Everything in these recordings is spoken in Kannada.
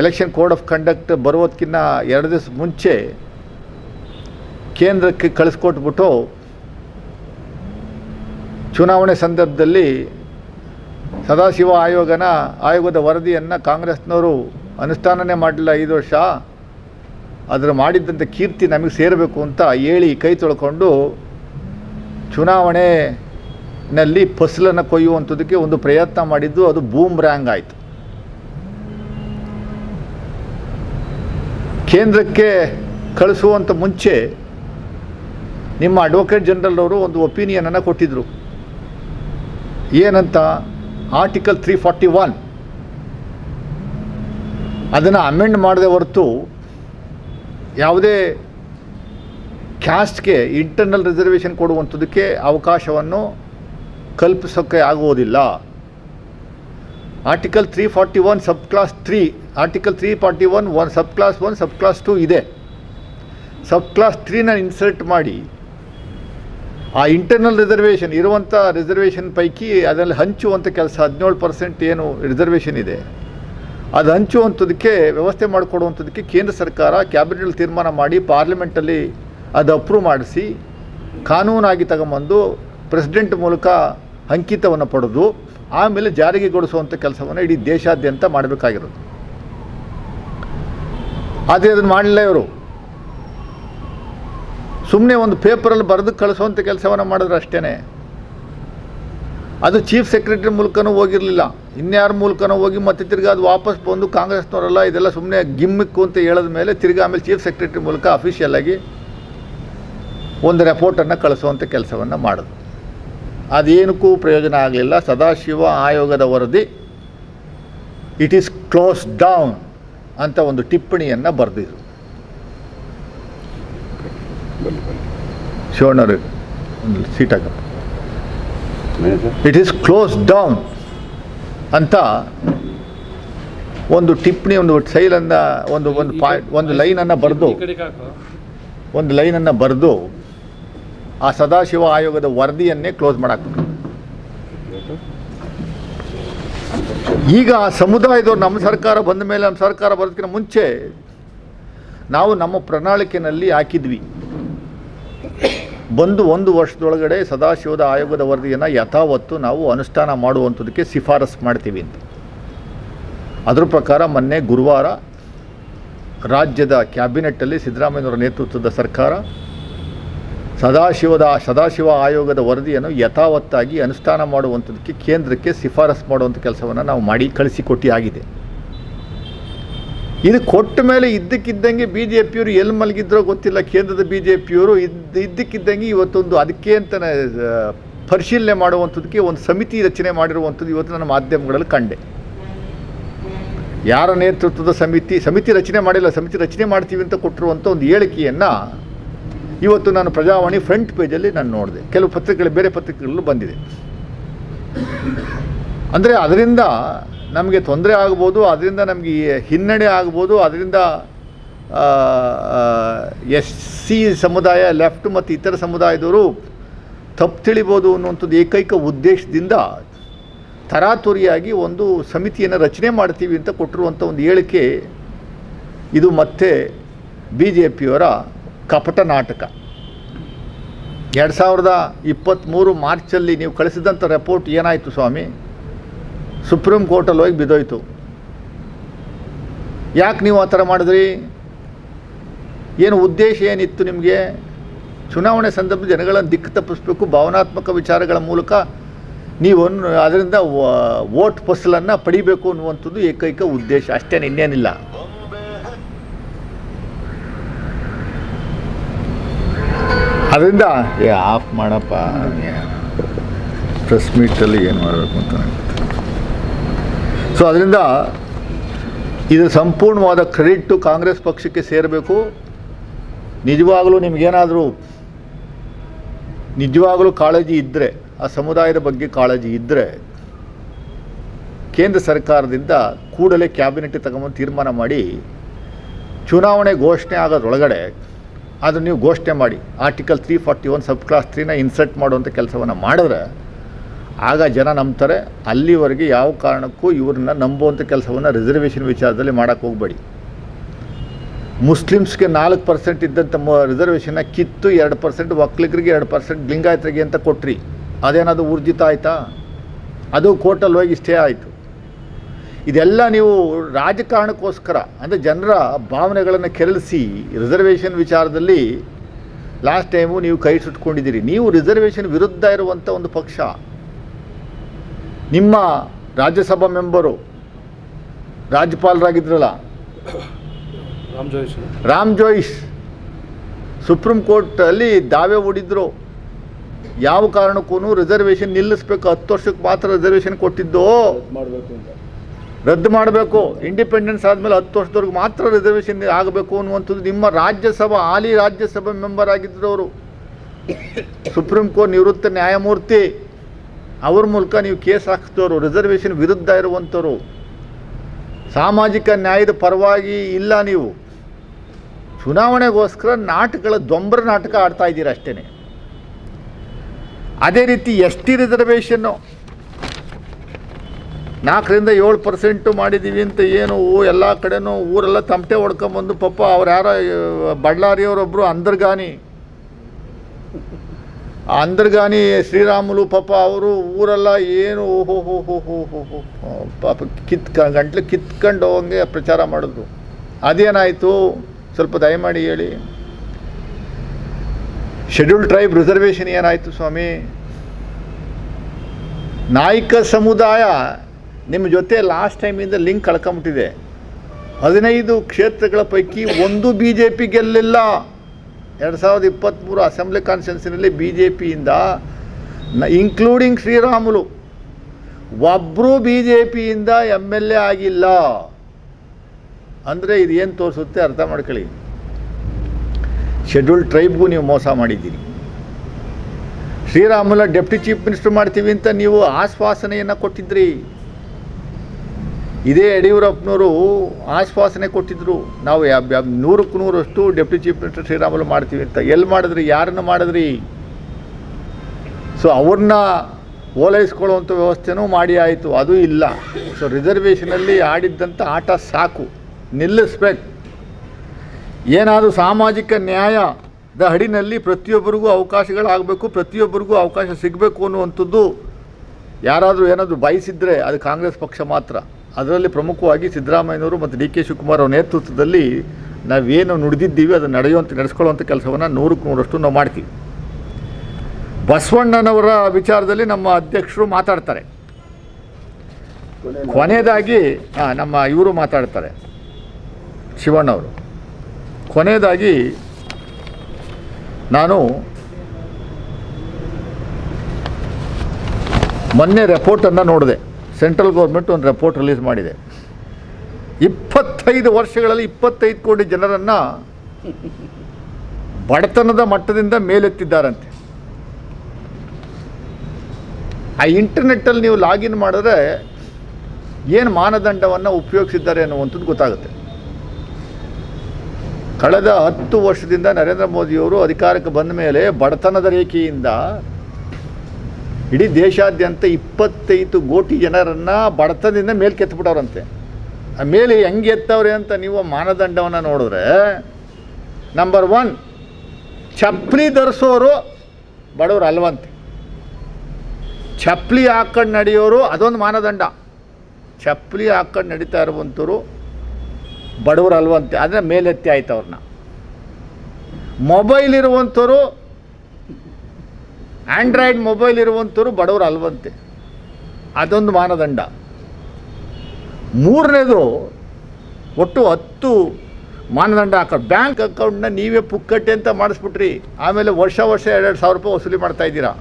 ಎಲೆಕ್ಷನ್ ಕೋಡ್ ಆಫ್ ಕಂಡಕ್ಟ್ ಬರೋದಕ್ಕಿಂತ ಎರಡು ದಿವಸ ಮುಂಚೆ ಕೇಂದ್ರಕ್ಕೆ ಕಳಿಸ್ಕೊಟ್ಬಿಟ್ಟು ಚುನಾವಣೆ ಸಂದರ್ಭದಲ್ಲಿ ಸದಾಶಿವ ಆಯೋಗನ, ಆಯೋಗದ ವರದಿಯನ್ನು ಕಾಂಗ್ರೆಸ್ನವರು ಅನುಷ್ಠಾನನೇ ಮಾಡಲಿಲ್ಲ ಐದು ವರ್ಷ. ಅದರ ಮಾಡಿದ್ದಂಥ ಕೀರ್ತಿ ನಮಗೆ ಸೇರಬೇಕು ಅಂತ ಹೇಳಿ ಕೈ ತೊಳ್ಕೊಂಡು ಚುನಾವಣೆನಲ್ಲಿ ಫಸಲನ್ನು ಕೊಯ್ಯುವಂಥದ್ದಕ್ಕೆ ಒಂದು ಪ್ರಯತ್ನ ಮಾಡಿದ್ದು ಅದು ಬೂಮ್ ರ್ಯಾಂಗ್ ಆಯಿತು. ಕೇಂದ್ರಕ್ಕೆ ಕಳಿಸುವಂಥ ಮುಂಚೆ ನಿಮ್ಮ ಅಡ್ವೊಕೇಟ್ ಜನರಲ್ ಅವರು ಒಂದು ಒಪಿನಿಯನನ್ನು ಕೊಟ್ಟಿದ್ದರು ಏನಂತ? ಆರ್ಟಿಕಲ್ ತ್ರೀ ಫಾರ್ಟಿ ಒನ್ ಅದನ್ನು ಅಮೆಂಡ್ ಮಾಡದೆ ಹೊರತು ಯಾವುದೇ ಕ್ಯಾಸ್ಟ್ಗೆ ಇಂಟರ್ನಲ್ ರಿಸರ್ವೇಷನ್ ಕೊಡುವಂಥದ್ದಕ್ಕೆ ಅವಕಾಶವನ್ನು ಕಲ್ಪಿಸೋಕ್ಕೆ ಆಗುವುದಿಲ್ಲ. Article three forty one sub clause three article three forty one one sub clause one sub clause two ಇದೆ. ಸಬ್ ಕ್ಲಾಸ್ ತ್ರೀನ ಇನ್ಸರ್ಟ್ ಮಾಡಿ. ಆ ಇಂಟರ್ನಲ್ ರಿಸರ್ವೇಷನ್ ಇರುವಂಥ ರಿಸರ್ವೇಷನ್ ಪೈಕಿ ಅದರಲ್ಲಿ ಹಂಚುವಂಥ ಕೆಲಸ ಹದಿನೇಳು ಪರ್ಸೆಂಟ್ ಏನು ರಿಸರ್ವೇಷನ್ ಇದೆ. ಅದು ಹಂಚುವಂಥದಕ್ಕೆ ವ್ಯವಸ್ಥೆ ಮಾಡಿಕೊಡುವಂಥದಕ್ಕೆ ಕೇಂದ್ರ ಸರ್ಕಾರ ಕ್ಯಾಬಿನೆಟಲ್ಲಿ ತೀರ್ಮಾನ ಮಾಡಿ ಪಾರ್ಲಿಮೆಂಟಲ್ಲಿ ಅದು ಅಪ್ರೂವ್ ಮಾಡಿಸಿ, ಕಾನೂನಾಗಿ ತಗೊಂಬಂದು ಪ್ರೆಸಿಡೆಂಟ್ ಮೂಲಕ ಅಂಕಿತವನ್ನು ಪಡೆದು, ಆಮೇಲೆ ಜಾರಿಗೆಗೊಳಿಸುವಂಥ ಕೆಲಸವನ್ನು ಇಡೀ ದೇಶಾದ್ಯಂತ ಮಾಡಬೇಕಾಗಿರೋದು. ಆದರೆ ಅದನ್ನು ಮಾಡಲಿಲ್ಲ ಇವರು. ಸುಮ್ಮನೆ ಒಂದು ಪೇಪರಲ್ಲಿ ಬರೆದು ಕಳಿಸುವಂಥ ಕೆಲಸವನ್ನು ಮಾಡಿದ್ರು ಅಷ್ಟೇ ಅದು ಚೀಫ್ ಸೆಕ್ರೆಟರಿ ಮೂಲಕನೂ ಹೋಗಿರಲಿಲ್ಲ. ಇನ್ಯಾರ ಮೂಲಕನೂ ಹೋಗಿ ಮತ್ತೆ ತಿರ್ಗಿ ಅದು ವಾಪಸ್ ಬಂದು ಕಾಂಗ್ರೆಸ್ನವರೆಲ್ಲ ಇದೆಲ್ಲ ಸುಮ್ಮನೆ ಗಿಮ್ಮಿಕ್ಕು ಅಂತ ಹೇಳಿದ ಮೇಲೆ ತಿರ್ಗಿ ಆಮೇಲೆ ಚೀಫ್ ಸೆಕ್ರೆಟರಿ ಮೂಲಕ ಅಫಿಷಿಯಲ್ ಆಗಿ ಒಂದು ರೆಪೋರ್ಟನ್ನು ಕಳಿಸುವಂಥ ಕೆಲಸವನ್ನು ಮಾಡಿದ್ರು ಅದೇನಕ್ಕೂ ಪ್ರಯೋಜನ ಆಗಲಿಲ್ಲ. ಸದಾಶಿವ ಆಯೋಗದ ವರದಿ ಇಟ್ ಈಸ್ ಕ್ಲೋಸ್ ಡೌನ್ ಅಂತ ಒಂದು ಟಿಪ್ಪಣಿಯನ್ನು ಬರೆದಿದ್ರು. ಶಿವಣ್ಣರು ಸೀಟಾಗ ಇಟ್ ಈಸ್ ಕ್ಲೋಸ್ ಡೌನ್ ಅಂತ ಒಂದು ಟಿಪ್ಪಣಿ ಒಂದು ಸೈಲನ್ನು ಒಂದು ಒಂದು ಪಾಯಿಂಟ್ ಒಂದು ಲೈನನ್ನು ಬರೆದು ಒಂದು ಲೈನನ್ನು ಬರೆದು ಆ ಸದಾಶಿವ ಆಯೋಗದ ವರದಿಯನ್ನೇ ಕ್ಲೋಸ್ ಮಾಡಾಕ್ಬಿಟ್ರು ಈಗ ಆ ಸಮುದಾಯದವ್ರು ನಮ್ಮ ಸರ್ಕಾರ ಬಂದ ಮೇಲೆ ನಮ್ಮ ಸರ್ಕಾರ ಬರೋದಕ್ಕಿಂತ ಮುಂಚೆ ನಾವು ನಮ್ಮ ಪ್ರಣಾಳಿಕೆಯಲ್ಲಿ ಹಾಕಿದ್ವಿ. ಬಂದು ಒಂದು ವರ್ಷದೊಳಗಡೆ ಸದಾಶಿವದ ಆಯೋಗದ ವರದಿಯನ್ನು ಯಥಾವತ್ತು ನಾವು ಅನುಷ್ಠಾನ ಮಾಡುವಂಥದ್ದಕ್ಕೆ ಶಿಫಾರಸು ಮಾಡ್ತೀವಿ ಅಂತ. ಅದ್ರ ಪ್ರಕಾರ ಮೊನ್ನೆ ಗುರುವಾರ ರಾಜ್ಯದ ಕ್ಯಾಬಿನೆಟ್ಟಲ್ಲಿ ಸಿದ್ದರಾಮಯ್ಯನವರ ನೇತೃತ್ವದ ಸರ್ಕಾರ ಸದಾಶಿವದ ಸದಾಶಿವ ಆಯೋಗದ ವರದಿಯನ್ನು ಯಥಾವತ್ತಾಗಿ ಅನುಷ್ಠಾನ ಮಾಡುವಂಥದ್ದಕ್ಕೆ ಕೇಂದ್ರಕ್ಕೆ ಶಿಫಾರಸು ಮಾಡುವಂಥ ಕೆಲಸವನ್ನು ನಾವು ಮಾಡಿ ಕಳಿಸಿಕೊಟ್ಟಿ ಆಗಿದೆ ಇದು ಕೊಟ್ಟ ಮೇಲೆ ಇದ್ದಕ್ಕಿದ್ದಂಗೆ ಬಿ ಜೆ ಪಿಯವರು ಎಲ್ಲಿ ಮಲಗಿದ್ರೋ ಗೊತ್ತಿಲ್ಲ, ಕೇಂದ್ರದ ಬಿ ಜೆ ಪಿಯವರು ಇದ್ದ ಇದ್ದಕ್ಕಿದ್ದಂಗೆ ಇವತ್ತೊಂದು ಅದಕ್ಕೆ ಅಂತಲೇ ಪರಿಶೀಲನೆ ಮಾಡುವಂಥದ್ದಕ್ಕೆ ಒಂದು ಸಮಿತಿ ರಚನೆ ಮಾಡಿರುವಂಥದ್ದು ಇವತ್ತು ನನ್ನ ಮಾಧ್ಯಮಗಳಲ್ಲಿ ಕಂಡೆ. ಯಾರ ನೇತೃತ್ವದ ಸಮಿತಿ ಸಮಿತಿ ರಚನೆ ಮಾಡಿಲ್ಲ, ಸಮಿತಿ ರಚನೆ ಮಾಡ್ತೀವಿ ಅಂತ ಕೊಟ್ಟಿರುವಂಥ ಒಂದು ಹೇಳಿಕೆಯನ್ನು ಇವತ್ತು ನಾನು ಪ್ರಜಾವಾಣಿ ಫ್ರಂಟ್ ಪೇಜಲ್ಲಿ ನಾನು ನೋಡಿದೆ. ಕೆಲವು ಪತ್ರಿಕೆಗಳು ಬೇರೆ ಪತ್ರಿಕೆಗಳಲ್ಲೂ ಬಂದಿದೆ. ಅಂದರೆ ಅದರಿಂದ ನಮಗೆ ತೊಂದರೆ ಆಗ್ಬೋದು, ಅದರಿಂದ ನಮಗೆ ಹಿನ್ನಡೆ ಆಗ್ಬೋದು, ಅದರಿಂದ ಎಸ್ ಸಿ ಸಮುದಾಯ ಲೆಫ್ಟ್ ಮತ್ತು ಇತರ ಸಮುದಾಯದವರು ತಪ್ಪು ತಿಳಿಬೋದು ಅನ್ನುವಂಥದ್ದು ಏಕೈಕ ಉದ್ದೇಶದಿಂದ ತರಾತುರಿಯಾಗಿ ಒಂದು ಸಮಿತಿಯನ್ನು ರಚನೆ ಮಾಡ್ತೀವಿ ಅಂತ ಕೊಟ್ಟಿರುವಂಥ ಒಂದು ಹೇಳಿಕೆ ಇದು ಮತ್ತೆ ಬಿ ಜೆ ಪಿಯವರ ಕಪಟ ನಾಟಕ. ಎರಡು ಸಾವಿರದ ಇಪ್ಪತ್ತ್ಮೂರು ಮಾರ್ಚಲ್ಲಿ ನೀವು ಕಳಿಸಿದಂಥ ರಿಪೋರ್ಟ್ ಏನಾಯಿತು ಸ್ವಾಮಿ? ಸುಪ್ರೀಂ ಕೋರ್ಟಲ್ಲಿ ಹೋಗಿ ಬಿದ್ದೋಯ್ತು. ಯಾಕೆ ನೀವು ಆ ಥರ ಮಾಡಿದ್ರಿ? ಏನು ಉದ್ದೇಶ ಏನಿತ್ತು ನಿಮಗೆ? ಚುನಾವಣೆ ಸಂದರ್ಭ ಜನಗಳನ್ನು ದಿಕ್ಕು ತಪ್ಪಿಸ್ಬೇಕು, ಭಾವನಾತ್ಮಕ ವಿಚಾರಗಳ ಮೂಲಕ ನೀವು ಅದರಿಂದ ವೋಟ್ ಫಸಲನ್ನು ಪಡಿಬೇಕು ಅನ್ನುವಂಥದ್ದು ಏಕೈಕ ಉದ್ದೇಶ. ಅಷ್ಟೇ ಇನ್ನೇನಿಲ್ಲ. ಅದರಿಂದ, ಏ ಆಫ್ ಮಾಡಪ್ಪ ಪ್ರೆಸ್ ಮೀಟಲ್ಲಿ ಏನು ಮಾಡಬೇಕು ಅಂತ ಸೊ ಅದರಿಂದ ಇದು ಸಂಪೂರ್ಣವಾದ ಕ್ರೆಡಿಟ್ಟು ಕಾಂಗ್ರೆಸ್ ಪಕ್ಷಕ್ಕೆ ಸೇರಬೇಕು. ನಿಜವಾಗಲೂ ನಿಮಗೇನಾದರೂ, ನಿಜವಾಗಲೂ ಕಾಳಜಿ ಇದ್ದರೆ ಆ ಸಮುದಾಯದ ಬಗ್ಗೆ ಕಾಳಜಿ ಇದ್ದರೆ ಕೇಂದ್ರ ಸರ್ಕಾರದಿಂದ ಕೂಡಲೇ ಕ್ಯಾಬಿನೆಟ್ ತಗೊಂಬಂದು ತೀರ್ಮಾನ ಮಾಡಿ, ಚುನಾವಣೆ ಘೋಷಣೆ ಆಗೋದ್ರೊಳಗಡೆ ಅದು ನೀವು ಘೋಷಣೆ ಮಾಡಿ. Article three forty one sub clause ತ್ರೀನ insert ಮಾಡುವಂಥ ಕೆಲಸವನ್ನು ಮಾಡಿದ್ರೆ ಆಗ ಜನ ನಂಬ್ತಾರೆ. ಅಲ್ಲಿವರೆಗೆ ಯಾವ ಕಾರಣಕ್ಕೂ ಇವ್ರನ್ನ ನಂಬುವಂಥ ಕೆಲಸವನ್ನು ರಿಸರ್ವೇಷನ್ ವಿಚಾರದಲ್ಲಿ ಮಾಡೋಕ್ಕೆ ಹೋಗಬೇಡಿ. ಮುಸ್ಲಿಮ್ಸ್ಗೆ ನಾಲ್ಕು ಪರ್ಸೆಂಟ್ ಇದ್ದಂಥ ಮ ರಿಸರ್ವೇಷನ್ನ ಕಿತ್ತು ಎರಡು ಪರ್ಸೆಂಟ್ ಒಕ್ಕಲಿಗರಿಗೆ ಎರಡು ಪರ್ಸೆಂಟ್ ಲಿಂಗಾಯತರಿಗೆ ಅಂತ ಕೊಟ್ರಿ. ಅದೇನಾದರೂ ಊರ್ಜಿತ ಆಯಿತಾ? ಅದು ಕೋರ್ಟಲ್ಲಿ ಹೋಗಿ ಸ್ಟೇ ಆಯಿತು. ಇದೆಲ್ಲ ನೀವು ರಾಜಕಾರಣಕ್ಕೋಸ್ಕರ ಅಂದರೆ ಜನರ ಭಾವನೆಗಳನ್ನು ಕೆರಳಿಸಿ ರಿಸರ್ವೇಷನ್ ವಿಚಾರದಲ್ಲಿ ಲಾಸ್ಟ್ ಟೈಮು ನೀವು ಕೈ ಸುಟ್ಕೊಂಡಿದ್ದೀರಿ. ನೀವು ರಿಸರ್ವೇಷನ್ ವಿರುದ್ಧ ಇರುವಂಥ ಒಂದು ಪಕ್ಷ ನಿಮ್ಮ ರಾಜ್ಯಸಭಾ ಮೆಂಬರು ರಾಜ್ಯಪಾಲರಾಗಿದ್ರಲ್ಲ? ರಾಮ್ ಜೋಯಿಸ್. ರಾಮ್ ಜೋಯಿಸ್ ಸುಪ್ರೀಂ ಕೋರ್ಟಲ್ಲಿ ದಾವೆ ಹೂಡಿದ್ರು. ಯಾವ ಕಾರಣಕ್ಕೂ ರಿಸರ್ವೇಷನ್ ನಿಲ್ಲಿಸ್ಬೇಕು ಹತ್ತು ವರ್ಷಕ್ಕೆ ಮಾತ್ರ ರಿಸರ್ವೇಷನ್ ಕೊಟ್ಟಿದ್ದು? ಮಾಡಬೇಕು ಅಂತ. ರದ್ದು ಮಾಡಬೇಕು. ಇಂಡಿಪೆಂಡೆನ್ಸ್ ಆದಮೇಲೆ ಹತ್ತು ವರ್ಷದವರೆಗೆ ಮಾತ್ರ ರಿಸರ್ವೇಷನ್ ಆಗಬೇಕು ಅನ್ನುವಂಥದ್ದು ನಿಮ್ಮ ರಾಜ್ಯಸಭಾ, ಹಾಲಿ ರಾಜ್ಯಸಭಾ ಮೆಂಬರ್ ಆಗಿದ್ದರು ಅವರು. ಸುಪ್ರೀಂ ಕೋರ್ಟ್ ನಿವೃತ್ತ ನ್ಯಾಯಮೂರ್ತಿ. ಅವ್ರ ಮೂಲಕ ನೀವು ಕೇಸ್ ಹಾಕಿದವರು ರಿಸರ್ವೇಷನ್ ವಿರುದ್ಧ ಇರುವಂಥವ್ರು. ಸಾಮಾಜಿಕ ನ್ಯಾಯದ ಪರವಾಗಿ ಇಲ್ಲ ನೀವು. ಚುನಾವಣೆಗೋಸ್ಕರ ನಾಟಕಗಳ ದೊಂಬರ ನಾಟಕ ಆಡ್ತಾ ಇದ್ದೀರ ಅಷ್ಟೇ ಅದೇ ರೀತಿ ಎಸ್ ಟಿ ರಿಸರ್ವೇಷನ್ನು ನಾಲ್ಕರಿಂದ ಏಳು ಪರ್ಸೆಂಟು ಮಾಡಿದ್ದೀವಿ ಅಂತ ಏನು ಎಲ್ಲ ಕಡೆನೂ ಊರೆಲ್ಲ ತಮಟೆ ಹೊಡ್ಕೊಂಬಂದು ಪಾಪ ಅವ್ರು ಯಾರೋ ಬಳ್ಳಾರಿಯವರೊಬ್ಬರು ಅಂದರ್ಗಾನಿ. ಆ ಅಂತರ್ಗಾನಿ ಶ್ರೀರಾಮುಲು ಪಾಪ ಅವರು ಊರೆಲ್ಲ ಏನು ಓಹೋ ಹೋ ಹೋ ಹೋ ಹೋ ಹೋ, ಪಾಪ ಕಿತ್ಕ ಗಂಟ್ಲು ಕಿತ್ಕೊಂಡು ಹೋಗಂಗೆ ಪ್ರಚಾರ ಮಾಡಿದ್ರು ಅದೇನಾಯಿತು? ಸ್ವಲ್ಪ ದಯಮಾಡಿ ಹೇಳಿ. ಶೆಡ್ಯೂಲ್ ಟ್ರೈಬ್ ರಿಸರ್ವೇಷನ್ ಏನಾಯಿತು ಸ್ವಾಮಿ? ನಾಯಕ ಸಮುದಾಯ ನಿಮ್ಮ ಜೊತೆ ಲಾಸ್ಟ್ ಟೈಮಿಂದ ಲಿಂಕ್ ಕಳ್ಕೊಂಬಿಟ್ಟಿದೆ. ಹದಿನೈದು ಕ್ಷೇತ್ರಗಳ ಪೈಕಿ ಒಂದು ಬಿ ಜೆ ಪಿ ಗೆಲ್ಲಿಲ್ಲ. ಎರಡು ಸಾವಿರದ ಇಪ್ಪತ್ತ್ಮೂರು ಅಸೆಂಬ್ಲಿ ಕಾನ್ಸ್ಟಿಟ್ಯೂನ್ಸಿನಲ್ಲಿ ಬಿ ಜೆ ಪಿಯಿಂದ ನ ಇನ್ಕ್ಲೂಡಿಂಗ್ ಶ್ರೀರಾಮುಲು ಒಬ್ಬರು ಬಿ ಜೆ ಪಿಯಿಂದ ಎಂ ಎಲ್ ಎ ಆಗಿಲ್ಲ. ಅಂದರೆ ಇದು ಏನು ತೋರಿಸುತ್ತೆ ಅರ್ಥ ಮಾಡ್ಕೊಳ್ಳಿ. ಶೆಡ್ಯೂಲ್ ಟ್ರೈಬ್ಗೂ ನೀವು ಮೋಸ ಮಾಡಿದ್ದೀರಿ. ಶ್ರೀರಾಮುಲ ಡೆಪ್ಟಿ ಚೀಫ್ ಮಿನಿಸ್ಟರ್ ಮಾಡ್ತೀವಿ ಅಂತ ನೀವು ಆಶ್ವಾಸನೆಯನ್ನು ಕೊಟ್ಟಿದ್ರಿ. ಇದೇ ಯಡಿಯೂರಪ್ಪನವರು ಆಶ್ವಾಸನೆ ಕೊಟ್ಟಿದ್ದರು ನಾವು ನೂರಕ್ಕೆ ನೂರಷ್ಟು ಡೆಪ್ಟಿ ಚೀಫ್ ಮಿನಿಸ್ಟರ್ ಶ್ರೀರಾಮುಲು ಮಾಡ್ತೀವಿ ಅಂತ. ಎಲ್ಲಿ ಮಾಡಿದ್ರಿ? ಯಾರನ್ನು ಮಾಡಿದ್ರಿ? ಸೊ ಅವ್ರನ್ನ ಓಲೈಸ್ಕೊಳ್ಳುವಂಥ ವ್ಯವಸ್ಥೆನೂ ಮಾಡಿ ಆಯಿತು. ಅದು ಇಲ್ಲ. ಸೊ ರಿಸರ್ವೇಷನಲ್ಲಿ ಆಡಿದ್ದಂಥ ಆಟ ಸಾಕು. ನಿಲ್ಲಿಸ್ಬೇಕು. ಏನಾದರೂ ಸಾಮಾಜಿಕ ನ್ಯಾಯದ ಹಡಿನಲ್ಲಿ ಪ್ರತಿಯೊಬ್ಬರಿಗೂ ಅವಕಾಶಗಳಾಗಬೇಕು, ಪ್ರತಿಯೊಬ್ಬರಿಗೂ ಅವಕಾಶ ಸಿಗಬೇಕು ಅನ್ನುವಂಥದ್ದು ಯಾರಾದರೂ ಏನಾದರೂ ಬಯಸಿದ್ರೆ ಅದು ಕಾಂಗ್ರೆಸ್ ಪಕ್ಷ ಮಾತ್ರ. ಅದರಲ್ಲಿ ಪ್ರಮುಖವಾಗಿ ಸಿದ್ದರಾಮಯ್ಯನವರು ಮತ್ತು ಡಿ ಕೆ ಶಿವಕುಮಾರ್ ಅವರ ನೇತೃತ್ವದಲ್ಲಿ ನಾವೇನು ನುಡಿದಿದ್ದೀವಿ, ಅದನ್ನು ನಡೆಯುವಂಥ ನಡೆಸ್ಕೊಳ್ಳುವಂಥ ಕೆಲಸವನ್ನು ನೂರಕ್ಕೆ ನೂರಷ್ಟು ನಾವು ಮಾಡ್ತೀವಿ. ಬಸವಣ್ಣನವರ ವಿಚಾರದಲ್ಲಿ ನಮ್ಮ ಅಧ್ಯಕ್ಷರು ಮಾತಾಡ್ತಾರೆ. ಕೊನೆಯದಾಗಿ ನಮ್ಮ ಇವರು ಮಾತಾಡ್ತಾರೆ, ಶಿವಣ್ಣವರು. ಕೊನೆಯದಾಗಿ, ನಾನು ಮೊನ್ನೆ ರೆಪೋರ್ಟನ್ನು ನೋಡಿದೆ. ಸೆಂಟ್ರಲ್ ಗೌರ್ಮೆಂಟ್ ಒಂದು ರಿಪೋರ್ಟ್ ರಿಲೀಸ್ ಮಾಡಿದೆ. ಇಪ್ಪತ್ತೈದು ವರ್ಷಗಳಲ್ಲಿ ಇಪ್ಪತ್ತೈದು ಕೋಟಿ ಜನರನ್ನು ಬಡತನದ ಮಟ್ಟದಿಂದ ಮೇಲೆತ್ತಿದ್ದಾರಂತೆ. ಆ ಇಂಟರ್ನೆಟ್ಟಲ್ಲಿ ನೀವು ಲಾಗಿನ್ ಮಾಡಿದ್ರೆ ಏನು ಮಾನದಂಡವನ್ನು ಉಪಯೋಗಿಸಿದ್ದಾರೆ ಅನ್ನುವಂಥದ್ದು ಗೊತ್ತಾಗುತ್ತೆ. ಕಳೆದ ಹತ್ತು ವರ್ಷದಿಂದ ನರೇಂದ್ರ ಮೋದಿಯವರು ಅಧಿಕಾರಕ್ಕೆ ಬಂದ ಮೇಲೆ ಬಡತನದ ರೇಖೆಯಿಂದ ಇಡೀ ದೇಶಾದ್ಯಂತ ಇಪ್ಪತ್ತೈದು ಕೋಟಿ ಜನರನ್ನು ಬಡತನದಿಂದ ಮೇಲೆ ಕೆತ್ತಿಬಿಟ್ಟವ್ರಂತೆ ಆ ಮೇಲೆ ಹೆಂಗೆ ಎತ್ತವ್ರೆ ಅಂತ ನೀವು ಮಾನದಂಡವನ್ನು ನೋಡಿದ್ರೆ ನಂಬರ್ ಒನ್ ಚಪ್ಪಲಿ ಧರಿಸೋರು ಬಡವರು ಅಲ್ವಂತೆ. ಚಪ್ಪಲಿ ಹಾಕೊಂಡು ನಡೆಯೋರು ಅದೊಂದು ಮಾನದಂಡ. ಚಪ್ಪಲಿ ಹಾಕೊಂಡು ನಡೀತಾ ಇರುವಂಥವ್ರು ಬಡವರು ಅಲ್ವಂತೆ. ಆದರೆ ಮೇಲೆತ್ತಿ ಆಯ್ತು ಅವ್ರನ್ನ ಮೊಬೈಲ್ ಇರುವಂಥವ್ರು ಆ್ಯಂಡ್ರಾಯ್ಡ್ ಮೊಬೈಲ್ ಇರುವಂಥವ್ರು ಬಡವರು ಅಲ್ವಂತೆ. ಅದೊಂದು ಮಾನದಂಡ. ಮೂರನೇದು, ಒಟ್ಟು ಹತ್ತು ಮಾನದಂಡ ಹಾಕೊಂಡು ಬ್ಯಾಂಕ್ ಅಕೌಂಟ್ನ ನೀವೇ ಪುಕ್ಕಟ್ಟೆ ಅಂತ ಮಾಡಿಸ್ಬಿಟ್ರಿ. ಆಮೇಲೆ ವರ್ಷ ವರ್ಷ ಎರಡೆರಡು ಸಾವಿರ ರೂಪಾಯಿ ವಸೂಲಿ ಮಾಡ್ತಾ ಇದ್ದೀರಾ?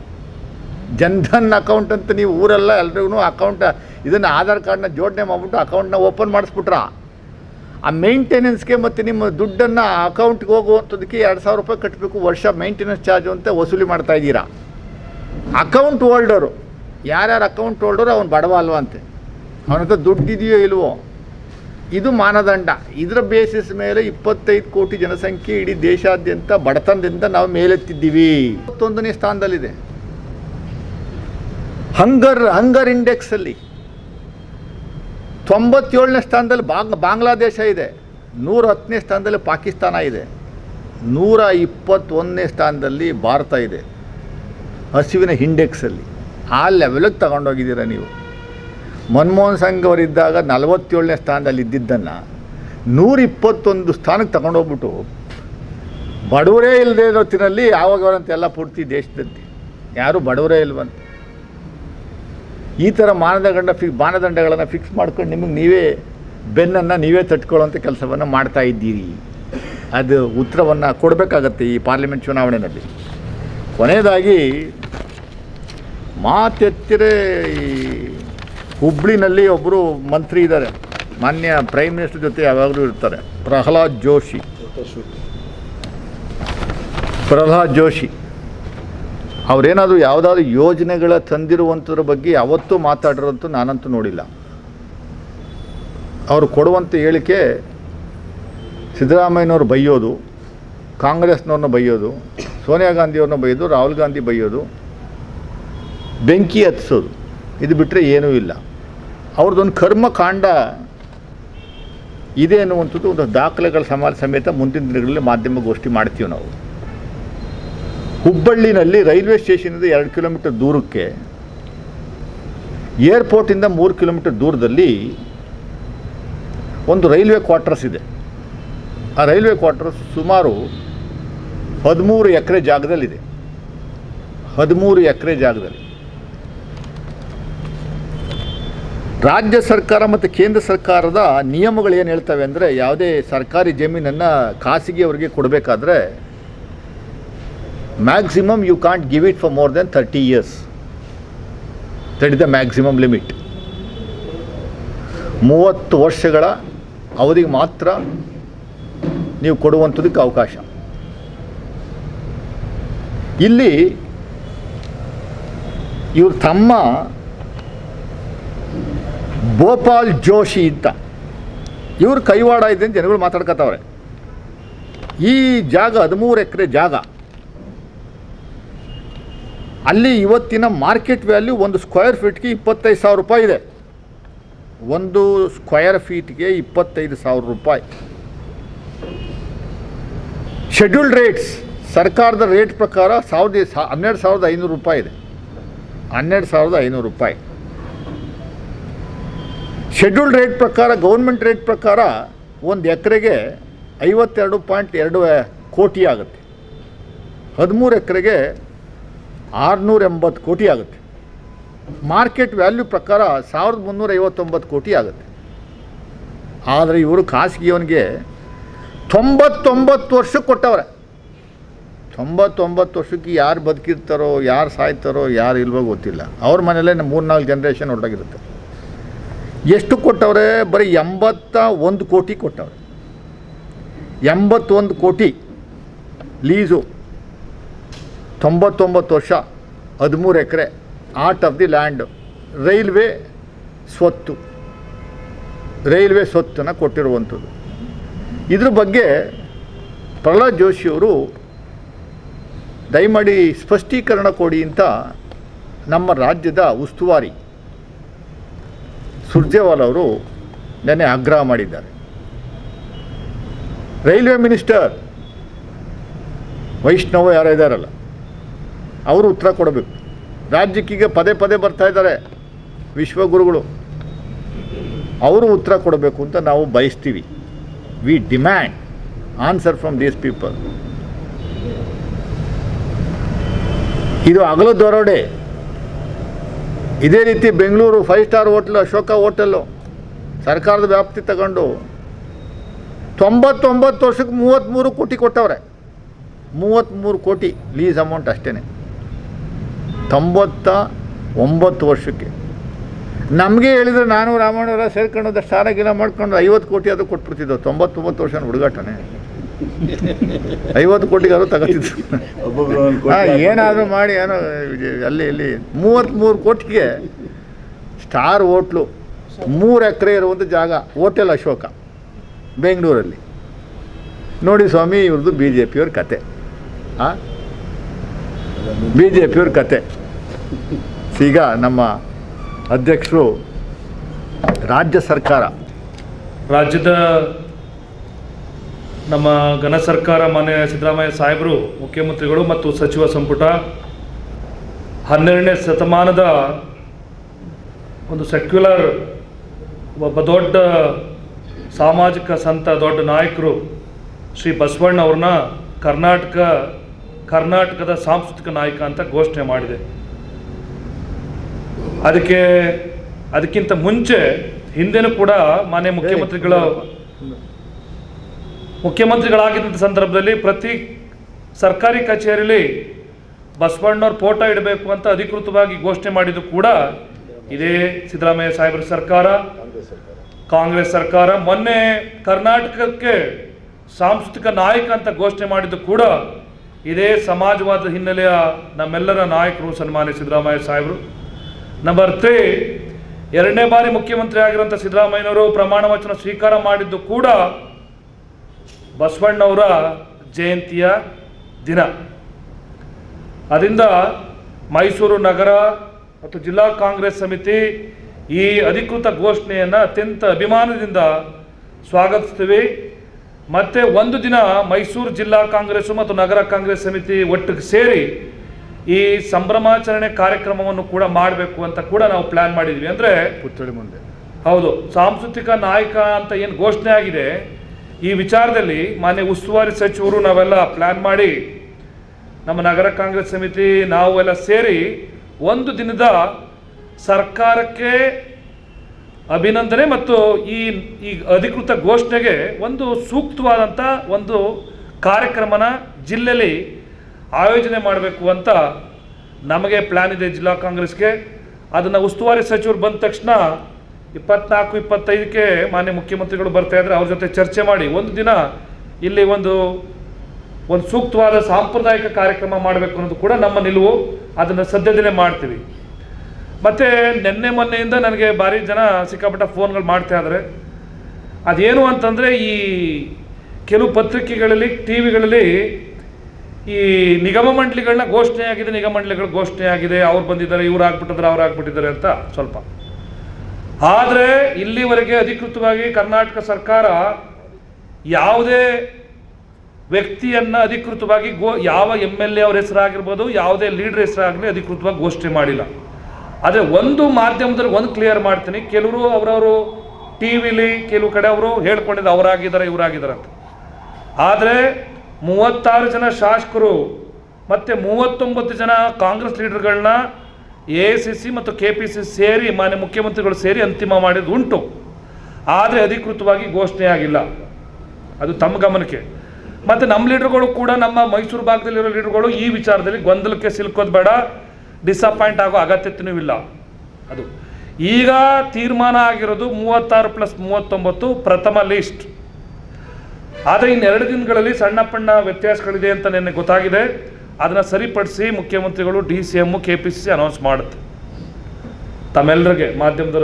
ಜನ್ಧನ್ ಅಕೌಂಟ್ ಅಂತ ನೀವು ಊರೆಲ್ಲ, ಎಲ್ರಿಗೂ ಅಕೌಂಟ್ ಇದನ್ನು ಆಧಾರ್ ಕಾರ್ಡ್ನ ಜೋಡಣೆ ಮಾಡಿಬಿಟ್ಟು ಅಕೌಂಟ್ನ ಓಪನ್ ಮಾಡಿಸ್ಬಿಟ್ರ? ಆ ಮೇಂಟೆನೆನ್ಸ್ಗೆ ಮತ್ತು ನಿಮ್ಮ ದುಡ್ಡನ್ನು ಅಕೌಂಟ್ಗೆ ಹೋಗುವಂಥದಕ್ಕೆ ಎರಡು ಸಾವಿರ ರೂಪಾಯಿ ಕಟ್ಟಬೇಕು ವರ್ಷ ಮೇಂಟೆನೆನ್ಸ್ ಚಾರ್ಜು ಅಂತ ವಸೂಲಿ ಮಾಡ್ತಾ ಇದ್ದೀರಾ? Account holder. ಯಾರ್ಯಾರು ಅಕೌಂಟ್ ಹೋಲ್ಡರು ಅವ್ನು ಬಡವ ಅಲ್ವಾ ಅಂತೆ. ಹತ್ರ ದುಡ್ಡಿದೆಯೋ ಇಲ್ವೋ? ಇದು ಮಾನದಂಡ. ಇದರ ಬೇಸಿಸ್ ಮೇಲೆ ಇಪ್ಪತ್ತೈದು ಕೋಟಿ ಜನಸಂಖ್ಯೆ ಇಡೀ ದೇಶಾದ್ಯಂತ ಬಡತನದಿಂದ ನಾವು ಮೇಲೆತ್ತಿದ್ದೀವಿ. ಇಪ್ಪತ್ತೊಂದನೇ ಸ್ಥಾನದಲ್ಲಿದೆ. ಹಂಗರ್ ಹಂಗರ್ ಇಂಡೆಕ್ಸಲ್ಲಿ ತೊಂಬತ್ತೇಳನೇ ಸ್ಥಾನದಲ್ಲಿ ಬಾಂಗ್, ಬಾಂಗ್ಲಾದೇಶ ಇದೆ. ನೂರ ಹತ್ತನೇ ಸ್ಥಾನದಲ್ಲಿ ಪಾಕಿಸ್ತಾನ ಇದೆ. ನೂರ ಇಪ್ಪತ್ತೊಂದನೇ ಸ್ಥಾನದಲ್ಲಿ ಭಾರತ ಇದೆ. ಹಸಿವಿನ ಇಂಡೆಕ್ಸಲ್ಲಿ ಆ ಲೆವೆಲಿಗೆ ತಗೊಂಡೋಗಿದ್ದೀರ ನೀವು? ಮನಮೋಹನ್ ಸಿಂಗ್ ಅವರಿದ್ದಾಗ ನಲವತ್ತೇಳನೇ ಸ್ಥಾನದಲ್ಲಿ ಇದ್ದಿದ್ದನ್ನು ನೂರಿಪ್ಪತ್ತೊಂದು ಸ್ಥಾನಕ್ಕೆ ತಗೊಂಡೋಗ್ಬಿಟ್ಟು ಬಡವರೇ ಇಲ್ಲದೆ ಇರೋತ್ತಿನಲ್ಲಿ ಯಾವಾಗವರಂತೆ ಎಲ್ಲ ಪೂರ್ತಿ ದೇಶದಲ್ಲಿ. ಯಾರೂ ಬಡವರೇ ಇಲ್ವಂತೆ. ಈ ಥರ ಮಾನದಂಡ ಫಿ ಮಾನದಂಡಗಳನ್ನು ಫಿಕ್ಸ್ ಮಾಡ್ಕೊಂಡು ನಿಮಗೆ ನೀವೇ ಬೆನ್ನನ್ನು ನೀವೇ ತಟ್ಕೊಳ್ಳೋಂಥ ಕೆಲಸವನ್ನು ಮಾಡ್ತಾ ಇದ್ದೀರಿ. ಅದು ಉತ್ತರವನ್ನು ಕೊಡಬೇಕಾಗತ್ತೆ ಈ ಪಾರ್ಲಿಮೆಂಟ್ ಚುನಾವಣೆಯಲ್ಲಿ ಕೊನೆಯದಾಗಿ, ಮಾತೆತ್ತಿರ ಈ ಹುಬ್ಳಿನಲ್ಲಿ ಒಬ್ಬರು ಮಂತ್ರಿ ಇದ್ದಾರೆ. ಮಾನ್ಯ ಪ್ರೈಮ್ ಮಿನಿಸ್ಟರ್ ಜೊತೆ ಯಾವಾಗಲೂ ಇರ್ತಾರೆ. ಪ್ರಹ್ಲಾದ್ ಜೋಶಿ. ಪ್ರಹ್ಲಾದ್ ಜೋಶಿ. ಅವರೇನಾದರೂ ಯಾವುದಾದ್ರೂ ಯೋಜನೆಗಳ ತಂದಿರುವಂಥದ್ರ ಬಗ್ಗೆ ಯಾವತ್ತೂ ಮಾತಾಡಿರೋಂತೂ ನಾನಂತೂ ನೋಡಿಲ್ಲ. ಅವರು ಕೊಡುವಂಥ ಹೇಳಿಕೆ ಸಿದ್ದರಾಮಯ್ಯನವ್ರು ಬೈಯೋದು, ಕಾಂಗ್ರೆಸ್ನವ್ರನ್ನ ಬೈಯೋದು ಸೋನಿಯಾ ಗಾಂಧಿಯವ್ರನ್ನ ಬೈಯೋದು, ರಾಹುಲ್ ಗಾಂಧಿ ಬೈಯೋದು, ಬೆಂಕಿ ಹತ್ಸೋದು. ಇದು ಬಿಟ್ಟರೆ ಏನೂ ಇಲ್ಲ. ಅವ್ರದ್ದೊಂದು ಕರ್ಮಕಾಂಡ ಇದೆ ಅನ್ನುವಂಥದ್ದು ಒಂದು ದಾಖಲೆಗಳ ಸಮಾಜ ಸಮೇತ ಮುಂದಿನ ದಿನಗಳಲ್ಲಿ ಮಾಧ್ಯಮಗೋಷ್ಠಿ ಮಾಡ್ತೀವಿ ನಾವು. ಹುಬ್ಬಳ್ಳಿನಲ್ಲಿ ರೈಲ್ವೆ ಸ್ಟೇಷನಿಂದ ಎರಡು ಕಿಲೋಮೀಟರ್ ದೂರಕ್ಕೆ ಏರ್ಪೋರ್ಟಿಂದ ಮೂರು ಕಿಲೋಮೀಟರ್ ದೂರದಲ್ಲಿ ಒಂದು ರೈಲ್ವೆ ಕ್ವಾರ್ಟರ್ಸ್ ಇದೆ. ಆ ರೈಲ್ವೆ ಕ್ವಾರ್ಟರ್ಸ್ ಸುಮಾರು ಹದಿಮೂರು ಎಕರೆ ಜಾಗದಲ್ಲಿದೆ. ಹದಿಮೂರು ಎಕರೆ ಜಾಗದಲ್ಲಿ. ರಾಜ್ಯ ಸರ್ಕಾರ ಮತ್ತು ಕೇಂದ್ರ ಸರ್ಕಾರದ ನಿಯಮಗಳು ಏನು ಹೇಳ್ತವೆ ಅಂದರೆ ಯಾವುದೇ ಸರ್ಕಾರಿ ಜಮೀನನ್ನು ಖಾಸಗಿಯವರಿಗೆ ಕೊಡಬೇಕಾದ್ರೆ maximum you can't give it for more than thirty years that is the maximum limit ಮೂವತ್ತು ವರ್ಷಗಳ ಅವಧಿಗೆ ಮಾತ್ರ ನೀವು ಕೊಡುವಂಥದಕ್ಕೆ ಅವಕಾಶ. ಇಲ್ಲಿ ಇವ್ರ ತಮ್ಮ ಭೋಪಾಲ್ ಜೋಶಿ ಅಂತ. ಇವ್ರ ಕೈವಾಡ ಇದೆ ಅಂತ ಜನಗಳು ಮಾತಾಡ್ಕೊತಾವ್ರೆ ಈ ಜಾಗ ಹದಿಮೂರು ಎಕರೆ ಜಾಗ. ಅಲ್ಲಿ ಇವತ್ತಿನ ಮಾರ್ಕೆಟ್ ವ್ಯಾಲ್ಯೂ ಒಂದು ಸ್ಕ್ವೇರ್ ಫೀಟ್ಗೆ ಇಪ್ಪತ್ತೈದು ಸಾವಿರ ರೂಪಾಯಿ ಇದೆ. ಒಂದು ಸ್ಕ್ವೇರ್ ಫೀಟ್ಗೆ ಇಪ್ಪತ್ತೈದು ಸಾವಿರ ರೂಪಾಯಿ. ಶೆಡ್ಯೂಲ್ಡ್ ರೇಟ್ಸ್ ಸರ್ಕಾರದ ರೇಟ್ ಪ್ರಕಾರ ಸಾವಿರದ ಹನ್ನೆರಡು ಸಾವಿರದ ಐನೂರು ರೂಪಾಯಿ ಇದೆ. ಹನ್ನೆರಡು ಸಾವಿರದ ಐನೂರು ರೂಪಾಯಿ. ಶೆಡ್ಯೂಲ್ಡ್ ರೇಟ್ ಪ್ರಕಾರ ಗೌರ್ಮೆಂಟ್ ರೇಟ್ ಪ್ರಕಾರ ಒಂದು ಎಕರೆಗೆ ಐವತ್ತೆರಡು ಪಾಯಿಂಟ್ ಎರಡು ಕೋಟಿ ಆಗುತ್ತೆ. ಹದಿಮೂರು ಎಕರೆಗೆ ಆರುನೂರ ಎಂಬತ್ತು ಕೋಟಿ ಆಗುತ್ತೆ. ಮಾರ್ಕೆಟ್ ವ್ಯಾಲ್ಯೂ ಪ್ರಕಾರ ಸಾವಿರದ ಮುನ್ನೂರ ಐವತ್ತೊಂಬತ್ತು ಕೋಟಿ ಆಗುತ್ತೆ. ಆದರೆ ಇವರು ಖಾಸಗಿಯವನಿಗೆ ತೊಂಬತ್ತೊಂಬತ್ತು ವರ್ಷಕ್ಕೆ ಕೊಟ್ಟವ್ರೆ. ತೊಂಬತ್ತೊಂಬತ್ತು ವರ್ಷಕ್ಕೆ ಯಾರು ಬದುಕಿರ್ತಾರೋ, ಯಾರು ಸಾಯ್ತಾರೋ, ಯಾರು ಇಲ್ವೋ ಗೊತ್ತಿಲ್ಲ. ಅವ್ರ ಮನೇಲೇ ಮೂರು ನಾಲ್ಕು ಜನ್ರೇಷನ್ ಹೊರಟಾಗಿರುತ್ತೆ ಎಷ್ಟು ಕೊಟ್ಟವ್ರೆ? ಬರೀ ಎಂಬತ್ತ ಒಂದು ಕೋಟಿ ಕೊಟ್ಟವ್ರೆ. ಎಂಬತ್ತೊಂದು ಕೋಟಿ ಲೀಸು. ತೊಂಬತ್ತೊಂಬತ್ತು ವರ್ಷ, ಹದಿಮೂರು acre art of the land railway ಸ್ವತ್ತು. ರೈಲ್ವೆ ಸ್ವತ್ತನ್ನು ಕೊಟ್ಟಿರುವಂಥದ್ದು. ಇದ್ರ ಬಗ್ಗೆ ಪ್ರಹ್ಲಾದ್ ಜೋಶಿಯವರು ದಯಮಾಡಿ ಸ್ಪಷ್ಟೀಕರಣ ಕೊಡಿ ಅಂತ ನಮ್ಮ ರಾಜ್ಯದ ಉಸ್ತುವಾರಿ ಸುರ್ಜೇವಾಲ್ ಅವರು ನೆನೆ ಆಗ್ರಹ ಮಾಡಿದ್ದಾರೆ. ರೈಲ್ವೆ ಮಿನಿಸ್ಟರ್ ವೈಷ್ಣವ ಯಾರೋ ಇದ್ದಾರಲ್ಲ ಅವರು ಉತ್ತರ ಕೊಡಬೇಕು. ರಾಜ್ಯಕ್ಕೀಗ ಪದೇ ಪದೇ ಬರ್ತಾ ಇದ್ದಾರೆ ವಿಶ್ವಗುರುಗಳು. ಅವರು ಉತ್ತರ ಕೊಡಬೇಕು ಅಂತ ನಾವು ಬಯಸ್ತೀವಿ. We demand answer from these people ಇದು ಅಗಲ ದೊರಡೆ. ಇದೇ ರೀತಿ Bengaluru five star hotel Ashoka hotel ಸರ್ಕಾರದ ವ್ಯಾಪ್ತಿ ತಗೊಂಡು ತೊಂಬತ್ತೊಂಬತ್ತು ವರ್ಷಕ್ಕೆ ಮೂವತ್ತ್ಮೂರು ಕೋಟಿ ಕೊಟ್ಟವ್ರೆ. ಮೂವತ್ತ್ಮೂರು ಕೋಟಿ ಲೀಸ್ ಅಮೌಂಟ್ ಅಷ್ಟೇ ತೊಂಬತ್ತ ಒಂಬತ್ತು ವರ್ಷಕ್ಕೆ. ನಮಗೆ ಹೇಳಿದರೆ ನಾನು ರಾಮಣ್ಣವರ ಸೇರ್ಕೊಂಡು ಸ್ಟಾರ ಗಿಲ ಮಾಡ್ಕೊಂಡು ಐವತ್ತು ಕೋಟಿ ಅದು ಕೊಟ್ಬಿಡ್ತಿದ್ದೋ, ತೊಂಬತ್ತೊಂಬತ್ತು ವರ್ಷ ಹುಡುಗಾಟನೆ. ಐವತ್ತು ಕೋಟಿಗಾದ್ರು ತಗೋತಿದ್ರು. ಹಾಂ ಏನಾದರೂ ಮಾಡಿ ಏನೋ ಅಲ್ಲಿ ಇಲ್ಲಿ ಮೂವತ್ತ್ಮೂರು ಕೋಟಿಗೆ ಸ್ಟಾರ್ ಹೋಟ್ಲು ಮೂರು ಎಕರೆ ಇರುವಂಥ ಜಾಗ ಹೋಟೆಲ್ ಅಶೋಕ ಬೆಂಗಳೂರಲ್ಲಿ. ನೋಡಿ ಸ್ವಾಮಿ ಇವ್ರದ್ದು ಬಿ ಜೆ ಪಿಯವ್ರ ಕತೆ. ಹಾಂ ಬಿ ಜೆ ಪಿಯವ್ರ ಕತೆ. ಈಗ ನಮ್ಮ ಅಧ್ಯಕ್ಷರು ರಾಜ್ಯ ಸರ್ಕಾರ. ರಾಜ್ಯದ ನಮ್ಮ ಘನ ಸರ್ಕಾರ ಮಾನ್ಯ ಸಿದ್ದರಾಮಯ್ಯ ಸಾಹೇಬರು ಮುಖ್ಯಮಂತ್ರಿಗಳು ಮತ್ತು ಸಚಿವ ಸಂಪುಟ ಹನ್ನೆರಡನೇ ಶತಮಾನದ ಒಂದು ಸೆಕ್ಯುಲರ್ ಒಬ್ಬ ದೊಡ್ಡ ಸಾಮಾಜಿಕ ಸಂತ ದೊಡ್ಡ ನಾಯಕರು ಶ್ರೀ ಬಸವಣ್ಣ ಅವ್ರನ್ನ ಕರ್ನಾಟಕ ಕರ್ನಾಟಕದ ಸಾಂಸ್ಕೃತಿಕ ನಾಯಕ ಅಂತ ಘೋಷಣೆ ಮಾಡಿದೆ. ಅದಕ್ಕೆ ಅದಕ್ಕಿಂತ ಮುಂಚೆ ಹಿಂದೆನೂ ಕೂಡ ಮಾನ್ಯ ಮುಖ್ಯಮಂತ್ರಿಗಳ ಮುಖ್ಯಮಂತ್ರಿಗಳಾಗಿದ್ದ ಸಂದರ್ಭದಲ್ಲಿ ಪ್ರತಿ ಸರ್ಕಾರಿ ಕಚೇರಿಯಲ್ಲಿ ಬಸವಣ್ಣವ್ರ ಫೋಟೋ ಇಡಬೇಕು ಅಂತ ಅಧಿಕೃತವಾಗಿ ಘೋಷಣೆ ಮಾಡಿದ್ದು ಕೂಡ ಇದೇ ಸಿದ್ದರಾಮಯ್ಯ ಸಾಹೇಬರ ಸರ್ಕಾರ. ಕಾಂಗ್ರೆಸ್ ಸರ್ಕಾರ. ಮೊನ್ನೆ ಕರ್ನಾಟಕಕ್ಕೆ ಸಾಂಸ್ಕೃತಿಕ ನಾಯಕ ಅಂತ ಘೋಷಣೆ ಮಾಡಿದ್ದು ಕೂಡ ಇದೇ ಸಮಾಜವಾದ ಹಿನ್ನೆಲೆಯ ನಮ್ಮೆಲ್ಲರ ನಾಯಕರು ಸನ್ಮಾನ್ಯ ಸಿದ್ದರಾಮಯ್ಯ ಸಾಹೇಬರು. ನಂಬರ್ ತ್ರೀ ಎರಡನೇ ಬಾರಿ ಮುಖ್ಯಮಂತ್ರಿ ಆಗಿರುವಂಥ ಸಿದ್ದರಾಮಯ್ಯನವರು ಪ್ರಮಾಣ ವಚನ ಸ್ವೀಕಾರ ಮಾಡಿದ್ದು ಕೂಡ ಬಸವಣ್ಣವರ ಜಯಂತಿಯ ದಿನ. ಅದರಿಂದ ಮೈಸೂರು ನಗರ ಮತ್ತು ಜಿಲ್ಲಾ ಕಾಂಗ್ರೆಸ್ ಸಮಿತಿ ಈ ಅಧಿಕೃತ ಘೋಷಣೆಯನ್ನು ಅತ್ಯಂತ ಅಭಿಮಾನದಿಂದ ಸ್ವಾಗತಿಸ್ತೀವಿ. ಮತ್ತು ಒಂದು ದಿನ ಮೈಸೂರು ಜಿಲ್ಲಾ ಕಾಂಗ್ರೆಸ್ಸು ಮತ್ತು ನಗರ ಕಾಂಗ್ರೆಸ್ ಸಮಿತಿ ಒಟ್ಟಿಗೆ ಸೇರಿ ಈ ಸಂಭ್ರಮಾಚರಣೆ ಕಾರ್ಯಕ್ರಮವನ್ನು ಕೂಡ ಮಾಡಬೇಕು ಅಂತ ಕೂಡ ನಾವು ಪ್ಲ್ಯಾನ್ ಮಾಡಿದ್ವಿ. ಅಂದರೆ ಪುತ್ಥಳಿ ಮುಂದೆ. ಹೌದು ಸಾಂಸ್ಕೃತಿಕ ನಾಯಕ ಅಂತ ಏನು ಘೋಷಣೆ ಆಗಿದೆ ಈ ವಿಚಾರದಲ್ಲಿ ಮಾನ್ಯ ಉಸ್ತುವಾರಿ ಸಚಿವರು ನಾವೆಲ್ಲ ಪ್ಲ್ಯಾನ್ ಮಾಡಿ ನಮ್ಮ ನಗರ ಕಾಂಗ್ರೆಸ್ ಸಮಿತಿ, ನಾವು ಎಲ್ಲ ಸೇರಿ ಒಂದು ದಿನದ ಸರ್ಕಾರಕ್ಕೆ ಅಭಿನಂದನೆ ಮತ್ತು ಈ ಈ ಅಧಿಕೃತ ಘೋಷಣೆಗೆ ಒಂದು ಸೂಕ್ತವಾದಂಥ ಒಂದು ಕಾರ್ಯಕ್ರಮನ ಜಿಲ್ಲೆಯಲ್ಲಿ ಆಯೋಜನೆ ಮಾಡಬೇಕು ಅಂತ ನಮಗೆ ಪ್ಲ್ಯಾನ್ ಇದೆ ಜಿಲ್ಲಾ ಕಾಂಗ್ರೆಸ್ಗೆ. ಅದನ್ನು ಉಸ್ತುವಾರಿ ಸಚಿವರು ಬಂದ ತಕ್ಷಣ ಇಪ್ಪತ್ನಾಲ್ಕು, ಇಪ್ಪತ್ತೈದಕ್ಕೆ ಮಾನ್ಯ ಮುಖ್ಯಮಂತ್ರಿಗಳು ಬರ್ತಾ ಇದ್ರೆ ಅವ್ರ ಜೊತೆ ಚರ್ಚೆ ಮಾಡಿ. ಒಂದು ದಿನ ಇಲ್ಲಿ ಒಂದು ಒಂದು ಸೂಕ್ತವಾದ ಸಾಂಪ್ರದಾಯಿಕ ಕಾರ್ಯಕ್ರಮ ಮಾಡಬೇಕು ಅನ್ನೋದು ಕೂಡ ನಮ್ಮ ನಿಲುವು. ಅದನ್ನು ಸದ್ಯದಲ್ಲೇ ಮಾಡ್ತೀವಿ. ಮತ್ತು ನಿನ್ನೆ ಮೊನ್ನೆಯಿಂದ ನನಗೆ ಭಾರಿ ಜನ ಸಿಕ್ಕಾಪಟ್ಟ ಫೋನ್ಗಳು ಮಾಡ್ತಾ ಇದ್ದಾರೆ ಅದೇನು ಅಂತಂದರೆ ಈ ಕೆಲವು ಪತ್ರಿಕೆಗಳಲ್ಲಿ, ಟಿ ವಿಗಳಲ್ಲಿ ಈ ನಿಗಮ ಮಂಡಳಿಗಳನ್ನ ಘೋಷಣೆ ಆಗಿದೆ ನಿಗಮ ಮಂಡಳಿಗಳು ಘೋಷಣೆ ಆಗಿದೆ ಅವ್ರು ಬಂದಿದ್ದಾರೆ, ಇವ್ರು ಆಗ್ಬಿಟ್ಟಿದ್ದಾರೆ, ಅವ್ರು ಆಗ್ಬಿಟ್ಟಿದ್ದಾರೆ ಅಂತ ಸ್ವಲ್ಪ. ಆದರೆ ಇಲ್ಲಿವರೆಗೆ ಅಧಿಕೃತವಾಗಿ ಕರ್ನಾಟಕ ಸರ್ಕಾರ ಯಾವುದೇ ವ್ಯಕ್ತಿಯನ್ನ ಅಧಿಕೃತವಾಗಿ ಗೋ, ಯಾವ ಎಂ ಎಲ್ ಎ ಅವ್ರ ಹೆಸರಾಗಿರ್ಬೋದು, ಯಾವುದೇ ಲೀಡರ್ ಹೆಸರಾಗಲಿ ಅಧಿಕೃತವಾಗಿ ಘೋಷಣೆ ಮಾಡಿಲ್ಲ. ಆದರೆ ಒಂದು ಮಾಧ್ಯಮದಲ್ಲಿ ಒಂದು ಕ್ಲಿಯರ್ ಮಾಡ್ತೀನಿ, ಕೆಲವರು ಅವರವರು ಟಿ ವಿಲಿ, ಕೆಲವು ಕಡೆ ಅವರು ಹೇಳ್ಕೊಂಡಿದ್ದು ಅವರಾಗಿದ್ದಾರೆ, ಇವರಾಗಿದ್ದಾರೆ ಅಂತ. ಆದರೆ ಮೂವತ್ತಾರು ಜನ ಶಾಸಕರು ಮತ್ತು ಮೂವತ್ತೊಂಬತ್ತು ಜನ ಕಾಂಗ್ರೆಸ್ ಲೀಡರ್ಗಳನ್ನ ಎ ಸಿ ಸಿ ಮತ್ತು ಕೆ ಪಿ ಸಿ ಸೇರಿ ಮಾನ್ಯ ಮುಖ್ಯಮಂತ್ರಿಗಳು ಸೇರಿ ಅಂತಿಮ ಮಾಡಿದ್ದು ಉಂಟು. ಆದರೆ ಅಧಿಕೃತವಾಗಿ ಘೋಷಣೆ ಆಗಿಲ್ಲ. ಅದು ತಮ್ಮ ಗಮನಕ್ಕೆ. ಮತ್ತು ನಮ್ಮ ಲೀಡರ್ಗಳು ಕೂಡ ನಮ್ಮ ಮೈಸೂರು ಭಾಗದಲ್ಲಿರೋ ಲೀಡರ್ಗಳು ಈ ವಿಚಾರದಲ್ಲಿ ಗೊಂದಲಕ್ಕೆ ಸಿಲುಕೋದು ಬೇಡ. ಡಿಸಪಾಯಿಂಟ್ ಆಗೋ ಅಗತ್ಯತೆಯೂ ಇಲ್ಲ. ಅದು. ಈಗ ತೀರ್ಮಾನ ಆಗಿರೋದು ಮೂವತ್ತಾರು ಪ್ಲಸ್ ಮೂವತ್ತೊಂಬತ್ತು ಪ್ರಥಮ ಲಿಸ್ಟ್. ಆದರೆ ಇನ್ನೆರಡು ದಿನಗಳಲ್ಲಿ ಸಣ್ಣ ಪಣ್ಣ ವ್ಯತ್ಯಾಸಗಳಿದೆ ಅಂತ ನಿನ್ನೆ ಗೊತ್ತಾಗಿದೆ. ಅದನ್ನು ಸರಿಪಡಿಸಿ ಮುಖ್ಯಮಂತ್ರಿಗಳು, D C M K P C C announce ಮಾಡುತ್ತೆ. ತಮ್ಮೆಲ್ಲರಿಗೆ ಮಾಧ್ಯಮದ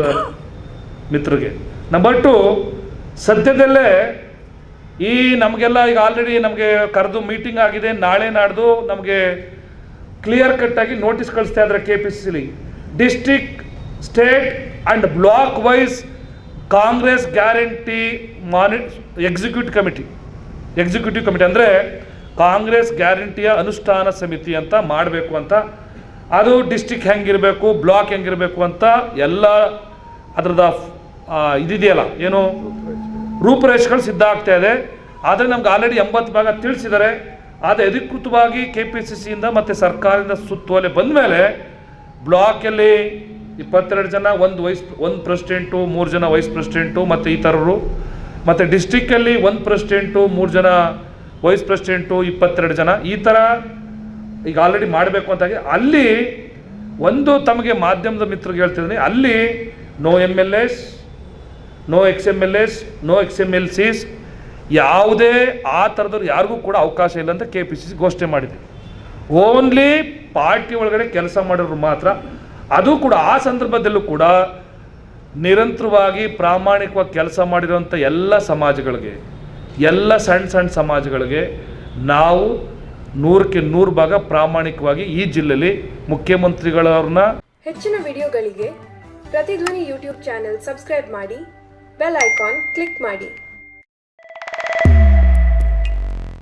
ಮಿತ್ರರಿಗೆ. ನಂಬರ್ ಟು ಸದ್ಯದಲ್ಲೇ ಈ ನಮಗೆಲ್ಲ ಈಗ ಆಲ್ರೆಡಿ ನಮಗೆ ಕರೆದು ಮೀಟಿಂಗ್ ಆಗಿದೆ. ನಾಳೆ ನಾಡ್ದು ನಮಗೆ ಕ್ಲಿಯರ್ ಕಟ್ಟಾಗಿ ನೋಟಿಸ್ ಕಳಿಸ್ತಾ ಇದ್ದಾರೆ K P C ಸಿಲಿ. District state and block wise Congress guarantee ಮಾನಿ executive committee executive committee ಅಂದರೆ ಕಾಂಗ್ರೆಸ್ ಗ್ಯಾರಂಟಿಯ ಅನುಷ್ಠಾನ ಸಮಿತಿ ಅಂತ ಮಾಡಬೇಕು ಅಂತ. ಅದು ಡಿಸ್ಟಿಕ್ ಹೆಂಗಿರಬೇಕು, ಬ್ಲಾಕ್ ಹೆಂಗಿರಬೇಕು ಅಂತ ಎಲ್ಲ ಅದರದ ಇದಿದೆಯಲ್ಲ, ಏನು? ರೂಪುರೇಷೆಗಳು ಸಿದ್ಧ ಆಗ್ತಾ ಇದೆ. ಆದರೆ ನಮ್ಗೆ ಆಲ್ರೆಡಿ ಎಂಬತ್ತು ಭಾಗ ತಿಳಿಸಿದ್ದಾರೆ. ಆದರೆ ಅಧಿಕೃತವಾಗಿ ಕೆ ಪಿ ಸಿ ಸಿಯಿಂದ ಮತ್ತು ಸರ್ಕಾರದಿಂದ ಸುತ್ತೋಲೆ ಬಂದ ಮೇಲೆ ಬ್ಲಾಕಲ್ಲಿ ಇಪ್ಪತ್ತೆರಡು ಜನ, ಒಂದು ವೈಸ್, ಒಂದು ಪ್ರೆಸಿಡೆಂಟು, ಮೂರು ಜನ ವೈಸ್ ಪ್ರೆಸಿಡೆಂಟು ಮತ್ತು ಈ ಥರರು ಮತ್ತು ಡಿಸ್ಟಿಕ್ಕಲ್ಲಿ ಒಂದು ಪ್ರೆಸಿಡೆಂಟು, ಮೂರು ಜನ ವೈಸ್ ಪ್ರೆಸಿಡೆಂಟು ಇಪ್ಪತ್ತೆರಡು ಜನ ಈ ಥರ ಈಗ ಆಲ್ರೆಡಿ ಮಾಡಬೇಕು ಅಂತಾಗಿ ಅಲ್ಲಿ ಒಂದು ತಮಗೆ ಮಾಧ್ಯಮದ ಮಿತ್ರರಿಗೆ ಹೇಳ್ತಿದ್ದೀನಿ. ಅಲ್ಲಿ no M L S no X M L S no X M L ಸಿಸ್ ಯಾವುದೇ ಆ ಥರದವ್ರು ಯಾರಿಗೂ ಕೂಡ ಅವಕಾಶ ಇಲ್ಲ ಅಂತ ಕೆ ಪಿ ಸಿ ಸಿ ಘೋಷಣೆ ಮಾಡಿದೆ. ಓನ್ಲಿ ಪಾರ್ಟಿ ಒಳಗಡೆ ಕೆಲಸ ಮಾಡೋರು ಮಾತ್ರ. ಅದು ಕೂಡ ಆ ಸಂದರ್ಭದಲ್ಲೂ ಕೂಡ ನಿರಂತರವಾಗಿ ಪ್ರಾಮಾಣಿಕವಾಗಿ ಕೆಲಸ ಮಾಡಿರುವಂಥ ಎಲ್ಲ ಸಮಾಜಗಳಿಗೆ ಎಲ್ಲ ಸಣ್ಣ ಸಣ್ಣ ಸಮಾಜಗಳಿಗೆ ನಾವು ನೂರಕ್ಕೆ ನೂರು ಭಾಗ ಪ್ರಾಮಾಣಿಕವಾಗಿ ಈ ಜಿಲ್ಲೆಯಲ್ಲಿ ಮುಖ್ಯಮಂತ್ರಿಗಳವ್ರನ್ನ ಹೆಚ್ಚಿನ ವಿಡಿಯೋಗಳಿಗೆ ಪ್ರತಿಧ್ವನಿ ಯೂಟ್ಯೂಬ್ ಚಾನೆಲ್ ಸಬ್ಸ್ಕ್ರೈಬ್ ಮಾಡಿ, ಬೆಲ್ ಐಕಾನ್ ಕ್ಲಿಕ್ ಮಾಡಿ.